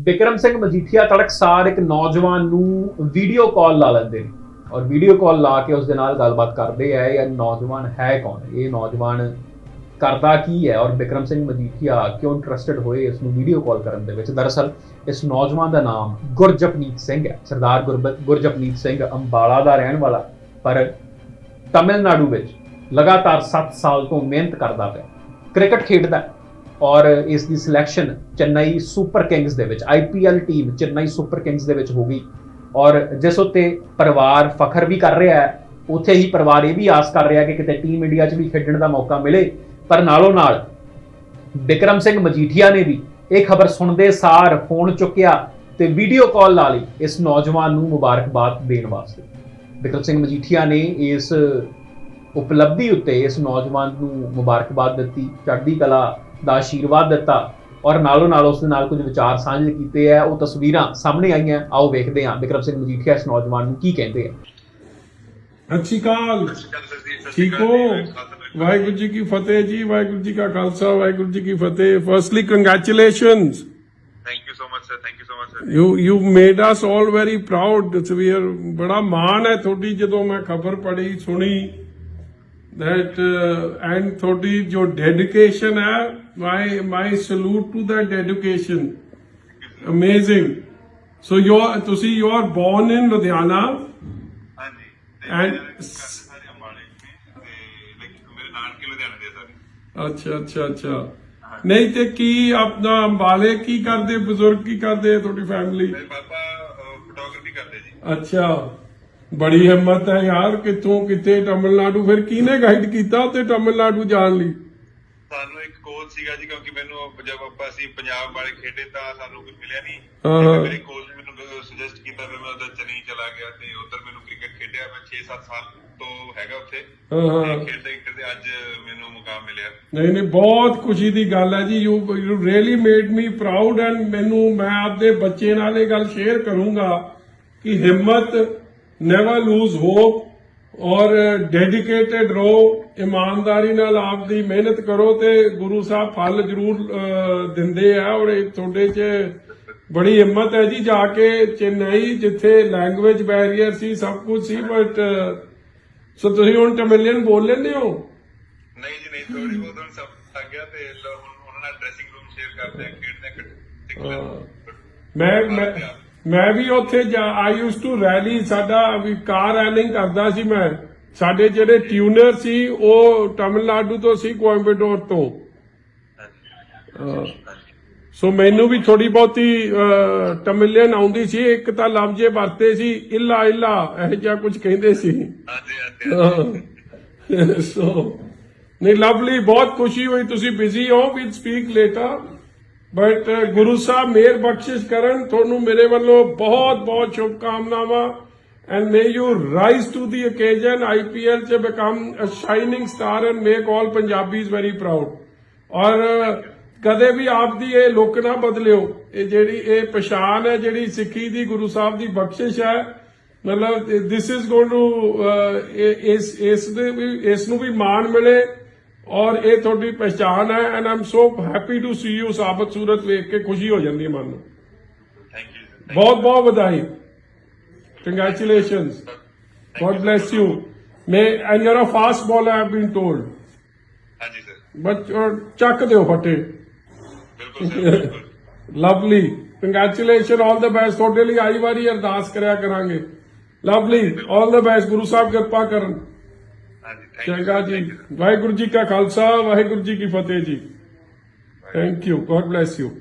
ਬਿਕਰਮ ਸਿੰਘ ਮਜੀਠੀਆ ਤੜਕਸਾਰ ਇੱਕ ਨੌਜਵਾਨ ਨੂੰ ਵੀਡੀਓ ਕਾਲ ਲਾ ਲੈਂਦੇ ਨੇ। ਔਰ ਵੀਡੀਓ ਕਾਲ ਲਾ ਕੇ ਉਸ ਦੇ ਨਾਲ ਗੱਲਬਾਤ ਕਰਦੇ ਆ, ਇਹ ਨੌਜਵਾਨ ਹੈ ਕੌਣ? ਇਹ ਨੌਜਵਾਨ ਕਰਦਾ ਕੀ ਹੈ? ਔਰ ਬਿਕਰਮ ਸਿੰਘ ਮਜੀਠੀਆ ਕਿਉਂ ਇੰਟਰਸਟਿਡ ਹੋਏ ਇਸ ਨੂੰ ਵੀਡੀਓ ਕਾਲ ਕਰਨ ਦੇ ਵਿੱਚ? ਦਰਅਸਲ, ਇਸ ਨੌਜਵਾਨ ਦਾ ਨਾਮ ਗੁਰਜਪਨੀਤ ਸਿੰਘ ਹੈ। ਸਰਦਾਰ ਗੁਰਬ- ਗੁਰਜਪਨੀਤ ਸਿੰਘ ਅੰਬਾਲਾ ਦਾ ਰਹਿਣ ਵਾਲਾ, ਪਰ ਤਮਿਲਨਾਡੂ ਵਿੱਚ ਲਗਾਤਾਰ 7 ਸਾਲ ਤੋਂ ਮਿਹਨਤ ਕਰਦਾ ਪਿਆ। ਕ੍ਰਿਕਟ ਖੇਡਦਾ ਔਰ ਇਸ ਦੀ ਸਿਲੈਕਸ਼ਨ ਚੇਨਈ ਸੁਪਰ ਕਿੰਗਸ ਦੇ ਵਿੱਚ IPL team Chennai Super Kings ਦੇ ਵਿੱਚ ਹੋ ਗਈ ਔਰ ਜਿਸ ਉੱਤੇ ਪਰਿਵਾਰ ਫਖਰ ਵੀ ਕਰ ਰਿਹਾ ਹੈ, ਉੱਥੇ ਹੀ ਪਰਿਵਾਰ ਇਹ ਵੀ ਆਸ ਕਰ ਰਿਹਾ ਕਿ ਕਿਤੇ ਟੀਮ ਇੰਡੀਆ 'ਚ ਵੀ ਖੇਡਣ ਦਾ ਮੌਕਾ ਮਿਲੇ। ਪਰ ਨਾਲੋਂ ਨਾਲ ਬਿਕਰਮ ਸਿੰਘ ਮਜੀਠੀਆ ਨੇ ਵੀ ਇਹ ਖਬਰ ਸੁਣਦੇ ਸਾਰ ਫੋਨ ਚੁੱਕਿਆ ਤੇ ਵੀਡੀਓ ਕਾਲ ਲਾ ਲਈ ਇਸ ਨੌਜਵਾਨ ਨੂੰ ਮੁਬਾਰਕਬਾਦ ਦੇਣ ਵਾਸਤੇ। ਬਿਕਰਮ ਸਿੰਘ ਮਜੀਠੀਆ ਨੇ ਇਸ ਉਪਲਬਧੀ ਉੱਤੇ ਇਸ ਨੌਜਵਾਨ ਨੂੰ ਮੁਬਾਰਕਬਾਦ ਦਿੱਤੀ। ਚੜ੍ਹਦੀ ਕਲਾ ਦਾ ਆਸ਼ੀਰਵਾਦ ਦਿੱਤਾ ਔਰ ਨਾਲੋਂ ਨਾਲ ਉਸ ਦੇ ਨਾਲ ਕੁਝ ਵਿਚਾਰ ਸਾਂਝੇ ਕੀਤੇ ਆ ਉਹ ਤਸਵੀਰਾਂ ਸਾਹਮਣੇ ਆਈਆਂ ਆਓ ਵੇਖਦੇ ਹਾਂ। ਬਿਕਰਮ ਸਿੰਘ ਮਜੀਠੀਆ ਇਸ ਨੌਜਵਾਨ ਨੂੰ ਕੀ ਕਹਿੰਦੇ ਆ? ਸਤਿ ਸ਼੍ਰੀ ਅਕਾਲ। ਠੀਕ ਹੋ? ਵਾਹਿਗੁਰੂ ਜੀ ਕੀ ਫਤਿਹ ਜੀ ਵਾਹਿਗੁਰੂ ਜੀ ਕਾ ਖਾਲਸਾ ਵਾਹਿਗੁਰੂ ਜੀ ਕੀ ਫਤਿਹ। Firstly congratulations Thank you so much, sir. Thank you so much, sir. You you made us all very proud we are ਬੜਾ ਮਾਣ ਹੈ ਤੁਹਾਡੀ ਜਦੋਂ ਮੈਂ ਖਬਰ ਪੜ੍ਹੀ ਸੁਣੀ that uh, and ਤੁਹਾਡੀ ਜੋ ਡੈਡੀਕੇਸ਼ਨ ਹੈ my my salute to that dedication amazing. So you are ਤੁਸੀਂ you are born in ਤੇ And- ਤੇ ਅੱਛਾ ਅੱਛਾ ਅੱਛਾ। ਨਹੀਂ ਤੇ ਕੀ ਆਪਣਾ ਅੰਬਾਲੇ ਕੀ ਕਰਦੇ? ਬਜ਼ੁਰਗ ਕੀ ਕਰਦੇ ਤੁਹਾਡੀ ਫੈਮਿਲੀ ਮੇਰੇ ਪਾਪਾ ਫੋਟੋਗ੍ਰਾਫੀ ਕਰਦੇ ਜੀ। ਅੱਛਾ। ਬੜੀ ਹਿੰਮਤ ਹੈ ਯਾਰ ਕਿੱਥੋਂ ਕਿੱਥੇ ਤਮਿਲਨਾਡੂ। ਫਿਰ ਕਿਹਨੇ ਗਾਈਡ ਕੀਤਾ ਉੱਤੇ ਤਮਿਲਨਾਡੂ ਜਾਣ ਲਈ? ਸਾਨੂੰ ਇੱਕ ਕੋਚ ਸੀਗਾ ਜੀ ਕਿਉਂਕਿ ਮੈਨੂੰ ਜਦ ਆਪਾਂ ਅਸੀਂ ਪੰਜਾਬ ਵਾਲੇ ਖੇਡੇ ਤਾਂ ਸਾਨੂੰ ਕੁਝ ਮਿਲਿਆ ਨਹੀਂ। ਤੇ ਮੇਰੇ ਕੋਚ ਨੇ ਮੈਨੂੰ ਸੁਜੈਸਟ ਕੀਤਾ ਫਿਰ ਮੈਂ ਉਧਰ ਚੇਨਈ ਚਲਾ ਗਿਆ ਤੇ ਉਧਰ ਮੈਨੂੰ ਕ੍ਰਿਕਟ ਖੇਡਿਆ। ਮੈਂ 6-7 ਸਾਲ ਤੋਂ ਹੈਗਾ ਉੱਥੇ। ਤੇ ਖੇਡਦੇ ਖੇਡਦੇ ਅੱਜ ਮੈਨੂੰ ਮੁਕਾਮ ਮਿਲਿਆ। ਨਹੀਂ ਨਹੀਂ ਬਹੁਤ ਖੁਸ਼ੀ ਦੀ ਗੱਲ ਹੈ ਜੀ। You you really made me proud and ਮੈਨੂੰ ਮੈਂ ਆਪਦੇ ਬੱਚੇ ਨਾਲ ਇਹ ਗੱਲ ਸ਼ੇਅਰ ਕਰੂੰਗਾ ਕਿ ਹਿੰਮਤ ਨੈਵਰ ਲੂਜ਼ ਹੋਪ ਔਰ ਡੈਡੀਕੇਟਿਡ ਰਹੋ ਇਮਾਨਦਾਰੀ ਨਾਲ ਆਪਦੀ ਮਿਹਨਤ ਕਰੋ ਤੇ ਗੁਰੂ ਸਾਹਿਬ ਫਲ ਜ਼ਰੂਰ ਦਿੰਦੇ ਆ ਔਰ ਇਹ ਤੁਹਾਡੇ 'ਚ ਬੜੀ ਹਿੰਮਤ ਹੈ ਜੀ ਜਾ ਕੇ ਚੇਨਈ ਜਿੱਥੇ ਲੈਂਗੁਏਜ ਬੈਰੀਅਰ ਸੀ ਸਭ ਕੁਝ ਸੀ ਬਟ ਸੋ ਤੁਸੀਂ ਹੁਣ ਤਮਿਲੀਅਨ ਬੋਲ ਲੈਂਦੇ ਹੋ? ਨਹੀਂ ਜੀ ਨਹੀਂ ਥੋੜੀ ਬਹੁਤ ਹੁਣ ਸਭ ਲੱਗ ਗਿਆ ਤੇ ਹੁਣ ਉਹਨਾਂ ਨਾਲ ਡਰੈਸਿੰਗ ਰੂਮ ਸ਼ੇਅਰ ਕਰਦੇ ਆ ਖੇਡਦੇ ਆ ਮੈਂ ਮੈਂ ਮੈਂ ਵੀ ਉੱਥੇ ਆਈ ਯੂਸ ਟੂ ਰੈਲੀ ਸਾਡਾ ਵੀ ਕਾਰ ਰੈਲਿੰਗ ਕਰਦਾ ਸੀ ਮੈਂ। ਸਾਡੇ ਜਿਹੜੇ ਟਿਊਨਰ ਸੀ ਉਹ ਤਮਿਲਨਾਡੂ ਤੋਂ ਸੀ ਕੋਇੰਬਟੋਰ ਤੋਂ। ਸੋ ਮੈਨੂੰ ਵੀ ਥੋੜੀ ਬਹੁਤੀ ਤਮਿਲੀਅਨ ਆਉਂਦੀ ਸੀ ਇੱਕ ਤਾਂ ਲਫ਼ਜ਼ ਜੇ ਵਰਤੇ ਸੀ ਇੱਲਾ ਇੱਲਾ ਇਹ ਜਿਹਾ ਕੁਝ ਕਹਿੰਦੇ ਸੀ। ਸੋ ਨਹੀਂ ਲਵਲੀ ਬਹੁਤ ਖੁਸ਼ੀ ਹੋਈ ਤੁਸੀਂ ਬਿਜ਼ੀ ਹੋ we speak later but Guru Sahib ਮੇਰ ਬਖਸ਼ਿਸ਼ ਕਰਨ, ਤੁਹਾਨੂੰ ਮੇਰੇ ਵੱਲੋਂ ਬਹੁਤ ਬਹੁਤ ਸ਼ੁਭਕਾਮਨਾਵਾਂ। And may you rise to the occasion IPL ਚ become a shining star and make all Punjabis very proud ਔਰ, ਕਦੇ ਵੀ ਆਪ ਦੀ ਇਹ ਲੁੱਕ ਨਾ ਬਦਲਿਓ। ਇਹ ਜਿਹੜੀ ਇਹ ਪਛਾਣ ਹੈ, ਜਿਹੜੀ ਸਿੱਖੀ ਦੀ, ਗੁਰੂ ਸਾਹਿਬ ਦੀ ਬਖਸ਼ਿਸ਼ ਹੈ, ਮਤਲਬ ਦਿਸ ਇਜ਼ ਗੋਇੰ ਟੂ ਇਸ ਇਸ ਦੇ ਇਸ ਨੂੰ ਵੀ ਮਾਣ ਮਿਲੇ। ਔਰ ਇਹ ਤੁਹਾਡੀ ਪਛਾਣ ਹੈ and I'm so happy to see you ਸਾਬਤ ਸੂਰਤ ਵੇਖ ਕੇ ਖੁਸ਼ੀ ਹੋ ਜਾਂਦੀ ਹੈ ਮਨ ਨੂੰ ਥੈਂਕ ਯੂ ਬਹੁਤ ਬਹੁਤ ਵਧਾਈ congratulations God bless you. May and you're a fast bowler, I've been told. ਹਾਂਜੀ ਸਰ But uh, ਚੱਕ ਦਿਓ ਫਟੇ ਬਿਲਕੁਲ ਸਰ ਬਿਲਕੁਲ lovely congratulation all the best ਤੁਹਾਡੇ ਲਈ ਆਈ ਵਾਰੀ ਅਰਦਾਸ ਕਰਿਆ ਕਰਾਂਗੇ Lovely all the best Guru Sahib ਕਿਰਪਾ ਕਰਨ ਹਾਂਜੀ ਥੈਂਕ ਯੂ ਚੰਗਾ ਜੀ? ਵਾਹਿਗੁਰੂ ਜੀ ਕਾ ਖਾਲਸਾ ਵਾਹਿਗੁਰੂ ਜੀ ਕੀ ਫਤਿਹ ਜੀ। Thank you god bless you